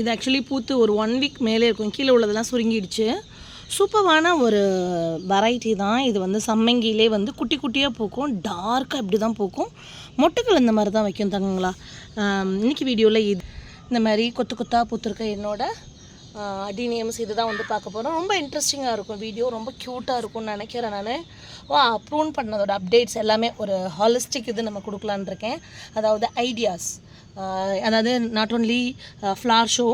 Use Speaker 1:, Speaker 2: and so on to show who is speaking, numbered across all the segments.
Speaker 1: இது ஆக்சுவலி பூத்து ஒரு ஒன் வீக் மேலே இருக்கும். கீழே உள்ளதெல்லாம் சுருங்கிடுச்சு. சூப்பரான ஒரு வெரைட்டி தான். இது வந்து சம்மங்கிலே வந்து குட்டி குட்டியாக பூக்கும். டார்க்காக இப்படி தான் பூக்கும். மொட்டுக்கள் இந்த மாதிரி தான் வைக்கும் தங்கங்களா. இன்றைக்கி இன்னைக்கு வீடியோவில் இது இந்த மாதிரி கொத்து கொத்தாக பூத்துருக்க என்னோடய அடினியம்ஸ் இது தான் வந்து பார்க்க போகிறோம் ரொம்ப இன்ட்ரெஸ்டிங்காக இருக்கும் வீடியோ ரொம்ப க்யூட்டாக இருக்கும்னு நினைக்கிறேன் நான். வா ப்ரூன் பண்ணதோட அப்டேட்ஸ் எல்லாமே ஒரு ஹாலிஸ்டிக் இது நம்ம கொடுக்கலான்னு இருக்கேன். அதாவது ஐடியாஸ் அதாவது நாட் ஓன்லி ஃப்ளார் ஷோ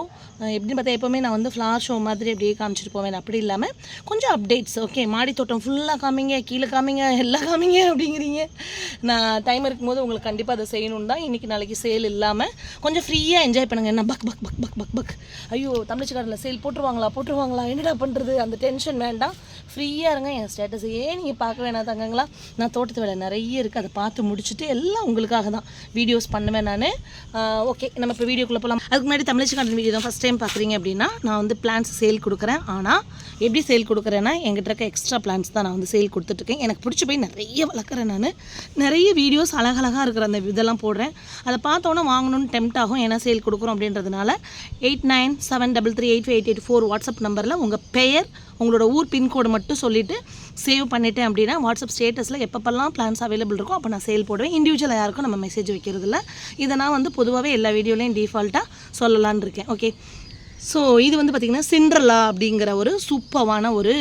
Speaker 1: எப்படின்னு பார்த்தா எப்போவுமே நான் வந்து ஃப்ளார் ஷோ மாதிரி அப்படியே காமிச்சிட்டு போவேன். அப்படி இல்லாமல் கொஞ்சம் அப்டேட்ஸ் ஓகே மாடி தோட்டம் ஃபுல்லாக காமிங்க கீழே காமிங்க எல்லாம் காமிங்க அப்படிங்கிறீங்க. நான் டைம் இருக்கும்போது உங்களுக்கு கண்டிப்பாக அதை செய்யணும் தான் இன்றைக்கி நாளைக்கு சேல் இல்லாமல் கொஞ்சம் ஃப்ரீயாக என்ஜாய் பண்ணுங்கள் என்ன பக் பக் பக் பக் பக் பக். ஐயோ தமிழ்ச்சிக்காரில் சேல் போட்டுருவாங்களா போட்டுருவாங்களா என்னடா பண்ணுறது அந்த டென்ஷன் வேண்டாம். ஃப்ரீயாக இருங்க. என் ஸ்டேட்டஸையே நீங்கள் பார்க்க வேணாம் தங்கங்களா. நான் தோட்டத்து வேலை நிறைய இருக்குது அதை பார்த்து முடிச்சுட்டு எல்லாம் உங்களுக்காக தான். வீடியோஸ் பண்ணுவேன் நான். ஓகே நம்ம இப்போ வீடியோக்குள்ளே போகலாம் அதுக்கு முன்னாடி தமிழ்ச்சி கண்டன் வீடியோ தான் ஃபஸ்ட் டைம் பார்க்குறீங்க அப்படின்னா நான் வந்து பிளான்ஸ் சேல் கொடுக்குறேன். ஆனால் எப்படி சேல் கொடுக்குறேன்னா எங்கிட்ட இருக்க எக்ஸ்ட்ரா பிளான்ஸ் தான் நான் வந்து சேல் கொடுத்துட்ருக்கேன் எனக்கு பிடிச்சி போய் நிறைய வளர்க்குறேன் நான். நிறைய வீடியோஸ் அழகழகாக இருக்கிற அந்த இதெல்லாம் போடுறேன். அதை பார்த்தோன்னே வாங்கணும்னு டெம்ட் ஆகும் ஏன்னா சேல் கொடுக்குறோம் அப்படின்றதுனால eight nine seven double three eight eight eight four WhatsApp நம்பரில் உங்கள் பெயர் உங்களோட ஊர் பின்கோடு மட்டும் சொல்லிவிட்டு சேவ் பண்ணிட்டேன் அப்படின்னா வாட்ஸ்அப் ஸ்டேட்டஸில் எப்பப்பெல்லாம் பிளான்ஸ் அவைலபிள் இருக்கோ அப்போ நான் சேல் போடுவேன். இண்டிவிஜுவலாக யாருக்கும் நம்ம மெசேஜ் வைக்கிறதில்ல. இதை நான் வந்து பொதுவாகவே எல்லா வீடியோலையும் டிஃபால்ட்டாக சொல்லலான்னு இருக்கேன். ஓகே ஸோ இது வந்து பார்த்திங்கன்னா சிண்ட்ரலா அப்படிங்கிற ஒரு சூப்பவான ஒரு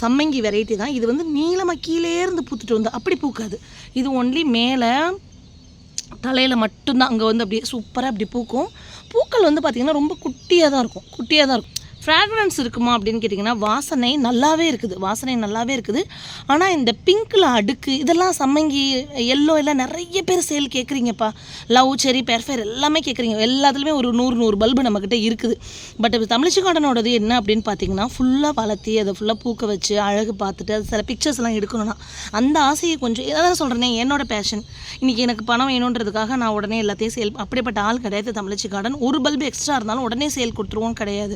Speaker 1: சம்மங்கி வெரைட்டி தான். இது வந்து நீளமாக கீழே இருந்து பூத்துட்டு வந்து அப்படி பூக்காது. இது ஒன்லி மேலே தலையில் மட்டும்தான். அங்கே வந்து அப்படியே சூப்பராக அப்படி பூக்கும். பூக்கள் வந்து பார்த்திங்கன்னா ரொம்ப குட்டியாக தான் இருக்கும். குட்டியாக தான் இருக்கும். ஃப்ராக்ரன்ஸ் இருக்குமா அப்படின்னு கேட்டிங்கன்னா வாசனை நல்லாவே இருக்குது. வாசனை நல்லாவே இருக்குது. ஆனால் இந்த பிங்க்கில் அடுக்கு இதெல்லாம் சம்மங்கி எல்லோ எல்லாம் நிறைய பேர் சேல் கேட்குறீங்கப்பா லவ் செரி பெர்ஃபேர் எல்லாமே கேட்குறீங்க எல்லாத்துலேயுமே ஒரு நூறு நூறு பல்பு நம்மக்கிட்ட இருக்குது. பட் இப்போ தமிழிச்சு கார்டனோடது என்ன அப்படின்னு பார்த்தீங்கன்னா ஃபுல்லாக வளர்த்தி அதை ஃபுல்லாக பூக்க வச்சு அழகு பார்த்துட்டு அது சில பிக்சர்ஸ்லாம் எடுக்கணும்னா அந்த ஆசையை கொஞ்சம் எதாவது சொல்கிறேனே என்னோட பேஷன் இன்றைக்கி எனக்கு பணம் வேணுன்றதுக்காக நான் உடனே எல்லாத்தையும் சேல் அப்படிப்பட்ட ஆள் கிடையாது தமிழ்ச்சி கார்டன் ஒரு பல்பு எக்ஸ்ட்ரா இருந்தாலும் உடனே சேல் கொடுத்துருவோம் கிடையாது.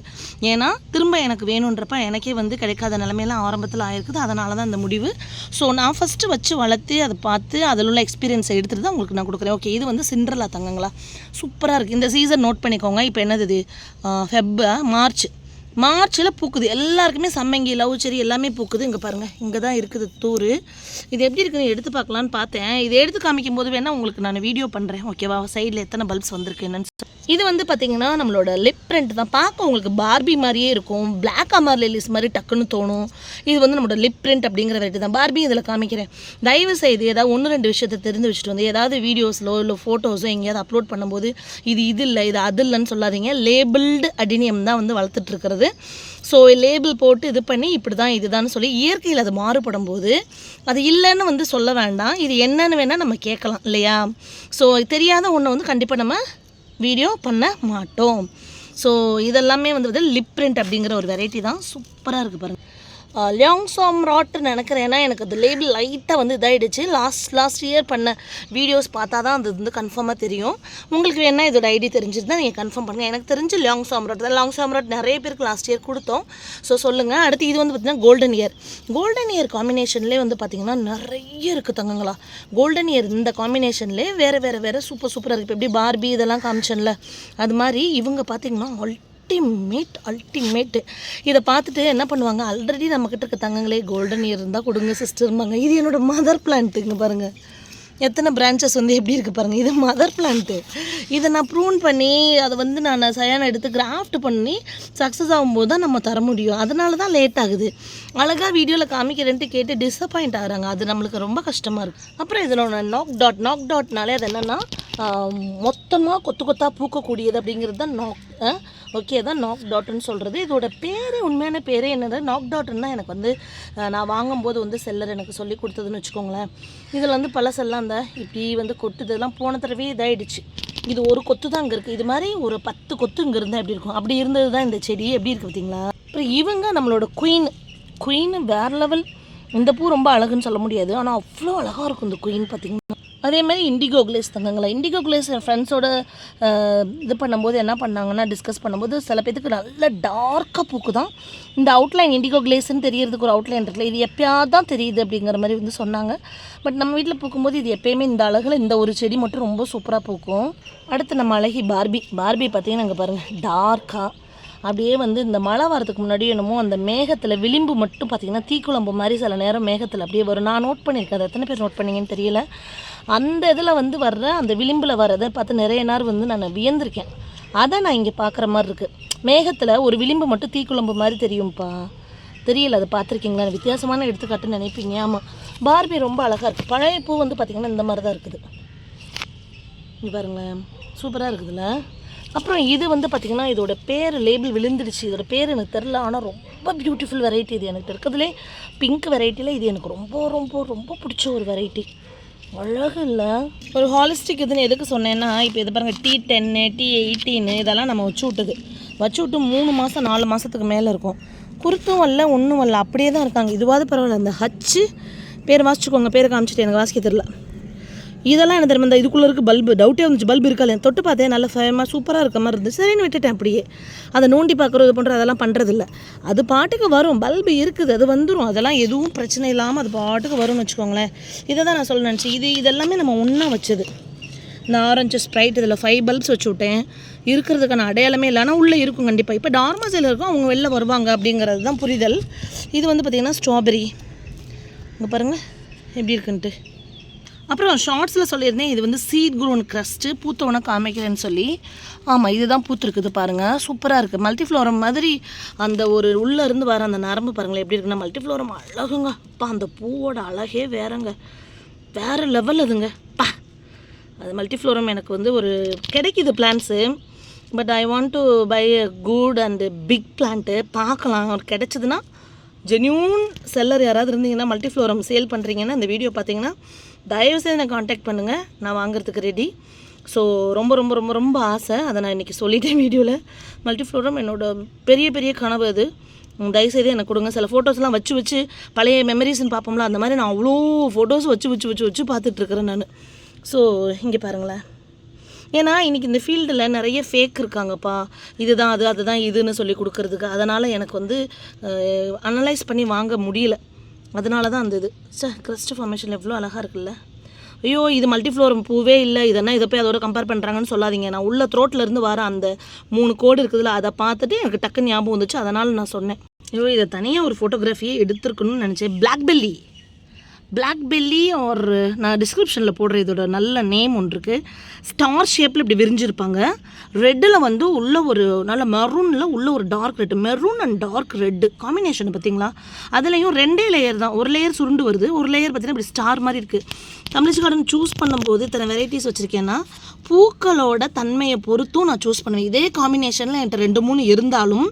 Speaker 1: ஏன் ஏன்னா திரும்ப எனக்கு வேணுன்றப்ப எனக்கே வந்து கிடைக்காத நிலமையெல்லாம் ஆரம்பத்தில் ஆயிருக்குது. அதனால தான் இந்த முடிவு. ஸோ நான் ஃபஸ்ட்டு வச்சு வளர்த்து அதை பார்த்து அதில் உள்ள எக்ஸ்பீரியன்ஸை எடுத்துகிட்டு தான் உங்களுக்கு நான் கொடுக்குறேன். ஓகே இது வந்து சிண்ட்ரலா தங்கங்களா? சூப்பராக இருக்குது இந்த சீசன் நோட் பண்ணிக்கோங்க. இப்போ என்னது இது? மார்ச் மார்ச்சில் பூக்குது. எல்லாருக்குமே சம்மங்கி லவ் செரி எல்லாமே பூக்குது. இங்கே பாருங்கள் இங்கே தான் இருக்குது தூர் இது எப்படி இருக்குன்னு எடுத்து பார்க்கலான்னு பார்த்தேன். இதை எடுத்து காமிக்கும் போது வேணால் உங்களுக்கு நான் வீடியோ பண்ணுறேன் ஓகேவா சைடில் எத்தனை பல்ப்ஸ் வந்திருக்கு என்னன்னு இது வந்து பார்த்திங்கன்னா நம்மளோட லிப் பிரிண்ட் தான். பார்க்க உங்களுக்கு பார்பி மாதிரியே இருக்கும். பிளாக் அமர் லெலிஸ் மாதிரி டக்குன்னு தோணும். இது வந்து நம்மளோட லிப் பிரிண்ட் அப்படிங்கிற வெரைட்டி தான். பார்பி இதில் காமிக்கிறேன். தயவு செய்து ஏதாவது ஒன்று ரெண்டு விஷயத்தை தெரிஞ்சு வச்சுட்டு வந்து ஏதாவது வீடியோஸிலோ இல்லை ஃபோட்டோஸோ எங்கேயாவது அப்லோட் பண்ணும்போது இது இது இல்லை இது அது இல்லைன்னு சொல்லாதீங்க. லேபிள்டு அடினியம் தான் வந்து வளர்த்துட்டு இருக்கிறது. ஸோ லேபிள் போட்டு இது பண்ணி இப்படி தான் இதுதான் சொல்லி இயற்கையில் அது மாறுபடும் போது அது இல்லைன்னு வந்து சொல்ல வேண்டாம். இது என்னன்னு வேணால் நம்ம கேட்கலாம் இல்லையா? ஸோ தெரியாத ஒன்றை வந்து கண்டிப்பாக நம்ம வீடியோ பண்ண மாட்டோம். ஸோ இதெல்லாமே வந்து லிப் பிரிண்ட் அப்படிங்கிற ஒரு வெரைட்டி தான். சூப்பராக இருக்குது பாருங்கள் லியாங் சாம் ராட்னு நினைக்கிறேன். ஏன்னா எனக்கு அது லேபிள் லைட்டாக வந்து இதாகிடுச்சு லாஸ்ட் லாஸ்ட் இயர் பண்ண வீடியோஸ் பார்த்தா தான் அது வந்து கன்ஃபார்மாக தெரியும். உங்களுக்கு வேணால் இதோட ஐடி தெரிஞ்சிருந்தால் நீங்கள் கன்ஃபார்ம் பண்ணுங்கள் எனக்கு தெரிஞ்சு லியாங் சாம் ராட் தான். லாங் சாம் ராட் நிறைய பேருக்கு லாஸ்ட் இயர் கொடுத்தோம். ஸோ சொல்லுங்கள் அடுத்து இது வந்து பார்த்திங்கன்னா கோல்டன் இயர் கோல்டன் இயர் காம்பினேஷன்லேயே வந்து பார்த்திங்கன்னா நிறைய இருக்குது தங்கங்களா. கோல்டன் இயர் இந்த காம்பினேஷன்லேயே வேறு வேறு வேறு சூப்பர் சூப்பராக இருக்குது இப்போ எப்படி பார்பி இதெல்லாம் காமிச்சன்ல. அது மாதிரி இவங்க பார்த்திங்கன்னா அல்டிமேட் அல்டிமேட்டு இதை பார்த்துட்டு என்ன பண்ணுவாங்க? ஆல்ரெடி நம்மக்கிட்ட இருக்க தங்கங்களே கோல்டன் இயர் இருந்தால் கொடுங்க சிஸ்டர்மாங்க இது என்னோட மதர் பிளான்ட்டுங்க பாருங்கள் எத்தனை பிரான்ச்சஸ் வந்து எப்படி இருக்குது பாருங்கள் இது மதர் பிளான்ட்டு இதை நான் ப்ரூன் பண்ணி அதை வந்து நான் சயானம் எடுத்து கிராஃப்ட் பண்ணி சக்ஸஸ் ஆகும்போது தான் நம்ம தர முடியும். அதனால தான் லேட் ஆகுது. அழகாக வீடியோவில் காமிக்கிறேன்ட்டு கேட்டு டிசப்பாயிண்ட் ஆகுறாங்க. அது நம்மளுக்கு ரொம்ப கஷ்டமாக இருக்குது அப்புறம் இதனோட நாக் டாட் நாக் டாட்னாலே அது என்னென்னா மொத்தமாக கொத்து கொத்தாக பூக்கக்கூடியது அப்படிங்கிறது தான் நாக் ஓகே தான் நாக் டாட்னு சொல்கிறது இதோட பேர் உண்மையான பேரே என்னது? நாக் டாட்னா எனக்கு வந்து நான் வாங்கும்போது வந்து செல்லர் எனக்கு சொல்லி கொடுத்ததுன்னு வச்சுக்கோங்களேன். இதில் வந்து பழசெல்லாம் அந்த இப்படி வந்து கொட்டுது. இதெல்லாம் போன தடவை இதாகிடுச்சு இது ஒரு கொத்து தான் இங்கே இருக்குது இது மாதிரி ஒரு பத்து கொத்து இங்கே இருந்தால் எப்படி இருக்கும்? அப்படி இருந்தது தான் இந்த செடி. எப்படி இருக்குது பார்த்தீங்களா? அப்புறம் இவங்க நம்மளோட குயின் குயின் வேறு லெவல் இந்த பூ ரொம்ப அழகுன்னு சொல்ல முடியாது. ஆனால் அவ்வளோ அழகாக இருக்கும் இந்த குயின் பார்த்தீங்கன்னா. அதே மாதிரி இண்டிகோ கிளேஸ் தங்கங்களா. இண்டிகோ கிளேஸ் என் ஃப்ரெண்ட்ஸோட இது பண்ணும்போது என்ன பண்ணாங்கன்னா டிஸ்கஸ் பண்ணும்போது சில பேத்துக்கு நல்ல டார்க்காக பூக்கு தான் இந்த அவுட்லைன் இண்டிகோ கிளேஸ்ன்னு தெரியறதுக்கு ஒரு அவுட்லைன் இருக்குல்ல இது எப்பயாவது தான் தெரியுது அப்படிங்கிற மாதிரி வந்து சொன்னாங்க. பட் நம்ம வீட்டில் பூக்கும்போது இது எப்பயுமே இந்த அழகில் இந்த ஒரு செடி மட்டும் ரொம்ப சூப்பராக பூக்கும். அடுத்து நம்ம அழகி பார்பி பார்பி பார்த்தீங்கன்னா நாங்கள் பாருங்கள் டார்க்காக அப்படியே வந்து இந்த மழை வரதுக்கு முன்னாடி என்னமோ அந்த மேகத்தில் விளிம்பு மட்டும் பார்த்திங்கன்னா தீக்குழம்பு மாதிரி சில நேரம் மேகத்தில் அப்படியே வரும். நான் நோட் பண்ணியிருக்கேன். அதை எத்தனை பேர் நோட் பண்ணீங்கன்னு தெரியல. அந்த இதில் வந்து வர்ற அந்த விளிம்பில் வர்றதை பார்த்து நிறைய நேரம் வந்து நான் வியந்திருக்கேன். அதை நான் இங்கே பார்க்குற மாதிரி இருக்குது மேகத்தில் ஒரு விளிம்பு மட்டும் தீக்குழம்பு மாதிரி தெரியும்ப்பா தெரியல. அதை பார்த்துருக்கீங்களா? வித்தியாசமான எடுத்துக்காட்டுன்னு நினைப்பீங்க. ஆமாம் பார்பி ரொம்ப அழகாக இருக்குது பழைய பூ வந்து பார்த்திங்கன்னா இந்த மாதிரி தான் இருக்குது. இங்கே பாருங்களேன். சூப்பராக இருக்குதுல்ல? அப்புறம் இது வந்து பார்த்திங்கன்னா இதோட பேர் லேபிள் விழுந்துடுச்சு. இதோட பேர் எனக்கு தெரில ஆனால் ரொம்ப பியூட்டிஃபுல் வெரைட்டி இது எனக்கு இருக்கிறதுலே பிங்க் வெரைட்டியில் இது எனக்கு ரொம்ப ரொம்ப ரொம்ப பிடிச்ச ஒரு வெரைட்டி அழகு இல்லை. ஒரு ஹாலிஸ்டிக் இதுன்னு எதுக்கு சொன்னேன்னா இப்போ இது பாருங்கள் டி டென்னு டி எயிட்டீனு இதெல்லாம் நம்ம வச்சு விட்டுது. வச்சு விட்டு மூணு மாதம் நாலு மாதத்துக்கு மேலே இருக்கும். குருத்தும் வரல ஒன்றும் வரல. அப்படியே தான் இருக்காங்க. இதுவாது பரவாயில்ல. அந்த ஹச்சு பேர் வாசிச்சுக்கோங்க. பேர் காமிச்சிட்டு எனக்கு வாசிக்க தெரில இதெல்லாம் என்ன தெரியுமா இந்த இதுக்குள்ளே இருக்க பல்பு டவுட்டே வந்துச்சு. பல்பு இருக்கா இல்லையா தொட்டு பார்த்தேன் நல்ல ஃபேமாக சூப்பராக இருக்க மாதிரி இருந்துச்சு. சரின்னு விட்டுட்டேன் அப்படியே. அதை நோண்டி பார்க்குறது பண்ணுறது அதெல்லாம் பண்ணுறதில்ல அது பாட்டுக்கு வரும். பல்பு இருக்குது அது வந்துடும் அதெல்லாம் எதுவும் பிரச்சனை இல்லாமல் அது பாட்டுக்கு வரும்னு வச்சுக்கோங்களேன். இதை தான் நான் சொல்ல நினச்சி இது இதெல்லாமே நம்ம ஒன்றா வச்சது. இந்த ஆரஞ்சு ஸ்ப்ரைட் இதில் ஃபைவ் பல்ப்ஸ் வச்சு விட்டேன். இருக்கிறதுக்கான அடையாளமே இல்லை. ஆனால் உள்ளே இருக்கும் கண்டிப்பாக இப்போ டார்மாசில் இருக்கும். அவங்க வெளில வருவாங்க அப்படிங்கிறது தான் புரிதல். இது வந்து பார்த்திங்கன்னா ஸ்ட்ராபெரி இங்கே பாருங்கள் எப்படி இருக்குன்ட்டு. அப்புறம் ஷார்ட்ஸில் சொல்லியிருந்தேன் இது வந்து சீட் குரோன் க்ரஸ்ட்டு பூத்தவனை காமிக்கிறேன்னு சொல்லி. ஆமாம் இதுதான் பூத்துருக்குது பாருங்கள் சூப்பராக இருக்குது மல்டிஃப்ளோரம் மாதிரி அந்த ஒரு உள்ளேருந்து வர அந்த நரம்பு பாருங்களேன் எப்படி இருக்குன்னா மல்டிஃப்ளோரம் அழகுங்க. அப்பா அந்த பூவோட அழகே வேறங்க. வேறு லெவல் அதுங்க. பா. அது மல்டிஃப்ளோரம் எனக்கு வந்து ஒரு கிடைக்கிது plants but I want to buy a good and big plant பார்க்கலாம். ஒரு ஜென்யூன் செல்லர் யாராவது இருந்தீங்கன்னா மல்டிஃப்ளோரம் சேல் பண்ணுறீங்கன்னா இந்த வீடியோ பார்த்தீங்கன்னா தயவுசெய்து என்னை காண்டாக்ட் பண்ணுங்கள் நான் வாங்குறதுக்கு ரெடி ஸோ ரொம்ப ரொம்ப ரொம்ப ரொம்ப ஆசை. அதை நான் இன்றைக்கி சொல்லிட்டேன் வீடியோவில் மல்டிஃப்ளோரம் என்னோட பெரிய பெரிய கனவு அது. தயவுசெய்து எனக்கு கொடுங்க. சில ஃபோட்டோஸ்லாம் வச்சு வச்சு பழைய மெமரிஸ்ன்னு பார்ப்போம்ல அந்த மாதிரி நான் அவ்வளோ ஃபோட்டோஸ் வச்சு வச்சு வச்சு வச்சு பார்த்துட்ருக்குறேன் நான். ஸோ இங்கே பாருங்களேன். ஏன்னா இன்றைக்கி இந்த ஃபீல்டில் நிறைய ஃபேக் இருக்காங்கப்பா. இதுதான் அது அதுதான் இதுன்னு சொல்லி கொடுக்கறதுக்கு. அதனால் எனக்கு வந்து அனலைஸ் பண்ணி வாங்க முடியல. அதனால தான் அந்த இது. சே கிரஸ்ட் ஃபார்மேஷன் எவ்வளோ அழகாக இருக்குல்ல. ஐயோ இது மல்டிஃப்ளோர் பூவே இல்லை இதெல்லாம் இதை போய் அதோட கம்பேர் பண்ணுறாங்கன்னு சொல்லாதீங்க. நான் உள்ள த்ரோட்லேருந்து வர அந்த மூணு கோடு இருக்குதுல்ல அதை பார்த்துட்டு எனக்கு டக்குன்னு ஞாபகம் வந்துச்சு. அதனால் நான் சொன்னேன். ஐயோ இதை தனியாக ஒரு ஃபோட்டோகிராஃபியே எடுத்துருக்கணும்னு நினச்சேன். பிளாக் பெல்லி ஆர் uh, நான் டிஸ்கிரிப்ஷனில் போடுற இதோட நல்ல நேம் ஒன்று இருக்குது ஸ்டார் ஷேப்பில் இப்படி விரிஞ்சிருப்பாங்க. ரெட்டில் வந்து உள்ள ஒரு நல்ல மெரூனில் உள்ள ஒரு dark red maroon and dark red combination பார்த்தீங்களா? அதுலேயும் ரெண்டே லேயர் தான். ஒரு லேயர் சுருண்டு வருது ஒரு லேயர் பார்த்தீங்கன்னா இப்படி ஸ்டார் மாதிரி இருக்குது தமிழ்ச்சி கார்டன் சூஸ் பண்ணும்போது இத்தனை வெரைட்டிஸ் வச்சுருக்கேன்னா பூக்களோட தன்மையை பொறுத்தும் நான் சூஸ் பண்ணுவேன். இதே காம்பினேஷனில் என்கிட்ட ரெண்டு மூணு இருந்தாலும்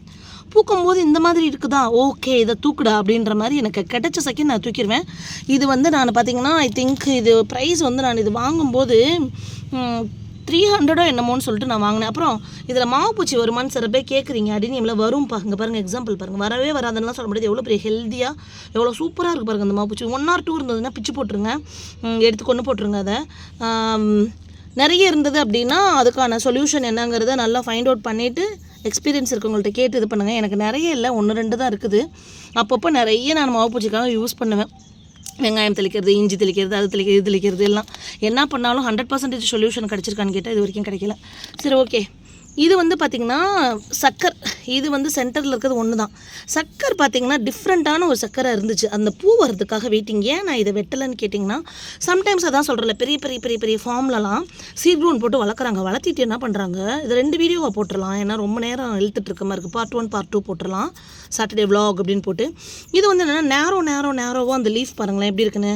Speaker 1: பூக்கும்போது இந்த மாதிரி இருக்குதா? ஓகே இதை தூக்குடா அப்படின்ற மாதிரி எனக்கு கிடைச்ச செகண்ட் நான் தூக்கிடுவேன் இது வந்து நான் பார்த்தீங்கன்னா ஐ திங்க் இது ப்ரைஸ் வந்து நான் இது வாங்கும்போது த்ரீ ஹண்ட்ரடோ என்னமோன்னு சொல்லிட்டு நான் வாங்கினேன். அப்புறம் இதில் மாவு பூச்சி வருமான்னு சில பேர் கேட்குறீங்க அப்படின்னு இவ்வளோ வரும்பா இங்கே பாருங்கள் எக்ஸாம்பிள் பாருங்கள் வரவே வராதுன்னா சொல்ல முடியாது. எவ்வளோ பெரிய ஹெல்த்தியாக எவ்வளோ சூப்பராக இருக்குது பாருங்கள் அந்த மாவு பூச்சி. ஒன் ஆர் டூ இருந்ததுன்னா பிச்சு போட்டுருங்க. எடுத்து கொண்டு போட்டுருங்க அதை. நிறைய இருந்தது அப்படின்னா அதுக்கான சொல்யூஷன் என்னங்கிறத நல்லா ஃபைண்ட் அவுட் பண்ணிவிட்டு எக்ஸ்பீரியன்ஸ் இருக்கவங்கள்ட்ட கேட்டு இது பண்ணுங்கள் எனக்கு நிறைய இல்லை. ஒன்று ரெண்டு தான் இருக்குது. அப்பப்போ நிறைய நான் மாவு பூச்சிக்காக யூஸ் பண்ணுவேன். வெங்காயம் தெளிக்கிறது இஞ்சி தெளிக்கிறது அது தெளிக்கிறது இது தெளிக்கிறது எல்லாம். என்ன பண்ணாலும் ஹண்ட்ரட் பர்சன்டேஜ் சொல்யூஷன் கிடச்சிருக்கான்னு கேட்டால் இது வரைக்கும் கிடைக்கல. சரி ஓகே இது வந்து பார்த்திங்கன்னா சக்கர். இது வந்து சென்டரில் இருக்கிறது ஒன்று தான் சக்கர் பார்த்திங்கன்னா டிஃப்ரெண்ட்டான ஒரு சக்கரை இருந்துச்சு. அந்த பூ வரதுக்காக வெயிட்டிங் ஏன் நான் இதை வெட்டலைன்னு கேட்டிங்கன்னா சம்டைம்ஸ் அதான் சொல்கிறல பெரிய பெரிய பெரிய பெரிய ஃபார்ம்லலாம் சீட் போட்டு வளர்க்குறாங்க. வளர்த்திட்டு என்ன பண்ணுறாங்க இது ரெண்டு வீடியோவாக போட்டுடலாம் ஏன்னா ரொம்ப நேரம் இழுத்துட்டு இருக்க மாதிரி இருக்குது பார்ட் ஒன் பார்ட் டூ போட்டுடலாம் சாட்டர்டே விலாக் அப்படின்னு போட்டு. இது வந்து என்னென்னா நேரோ நேரோ நேரோவாக அந்த லீஃப் பாருங்களேன் எப்படி இருக்குன்னு.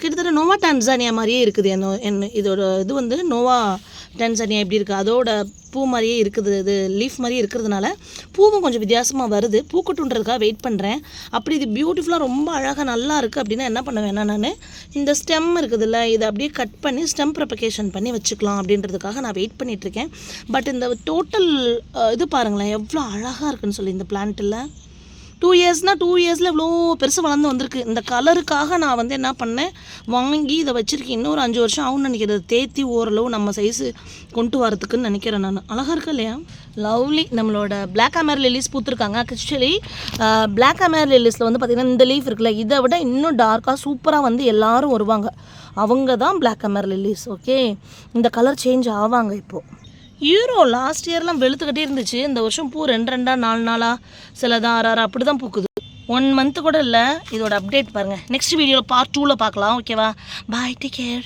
Speaker 1: கிட்டத்தட்ட நோவா டான்சானியா மாதிரியே இருக்குது. என்ன என்ன இதோட இது வந்து நோவா டான்சானியா எப்படி இருக்குது அதோட பூ மாதிரி மாதிரியே இருக்குது இது லீஃப் மாதிரியே இருக்கிறதுனால பூவும் கொஞ்சம் வித்தியாசமாக வருது. பூக்கட்டுன்றதுக்காக வெயிட் பண்ணுறேன் அப்படி இது பியூட்டிஃபுல்லாக ரொம்ப அழகாக நல்லா இருக்குது அப்படின்னா என்ன பண்ணுவேன் நான் இந்த ஸ்டெம் இருக்குதுல்ல இதை அப்படியே கட் பண்ணி ஸ்டெம் ப்ரொபகேஷன் பண்ணி வச்சுக்கலாம் அப்படின்றதுக்காக நான் வெயிட் பண்ணிகிட்ருக்கேன் பட் இந்த டோட்டல் இது பாருங்களேன் எவ்வளோ அழகாக இருக்குன்னு சொல்லி இந்த பிளான்ட்டில் டூ இயர்ஸ்னால் டூ இயர்ஸில் இவ்வளோ பெருசு வளர்ந்து வந்திருக்கு. இந்த கலருக்காக நான் வந்து என்ன பண்ணேன்? வாங்கி இதை வச்சுருக்கேன். இன்னொரு அஞ்சு வருஷம் ஆகும்னு நினைக்கிறது தேத்தி ஓரளவு நம்ம சைஸு கொண்டு வரதுக்குன்னு நினைக்கிறேன் நான். அழகாக இருக்கு இல்லையா? லவ்லி நம்மளோட பிளாக் அமேர் லில்லிஸ் பூத்துருக்காங்க. ஆக்சுவலி பிளாக் அமேர் லில்லிஸில் வந்து பார்த்திங்கன்னா இந்த லீஃப் இருக்குல்ல இதை விட இன்னும் டார்க்காக சூப்பராக வந்து எல்லோரும் வருவாங்க. அவங்க தான் பிளாக் அமேர் லில்லிஸ் ஓகே இந்த கலர் சேஞ்ச் ஆவாங்க இப்போது யூரோ லாஸ்ட் இயர்லாம் வெளுத்துக்கிட்டே இருந்துச்சு. இந்த வருஷம் பூ ரெண்டு ரெண்டா நாலு நாளா சிலதான் ஆறு ஆறு அப்படி தான் பூக்குது. ஒன் மந்த்து கூட இல்லை. இதோட அப்டேட் பாருங்கள் நெக்ஸ்ட் வீடியோவில் பார்ட் டூவில் பார்க்கலாம். ஓகேவா பாய் டேக் கேர்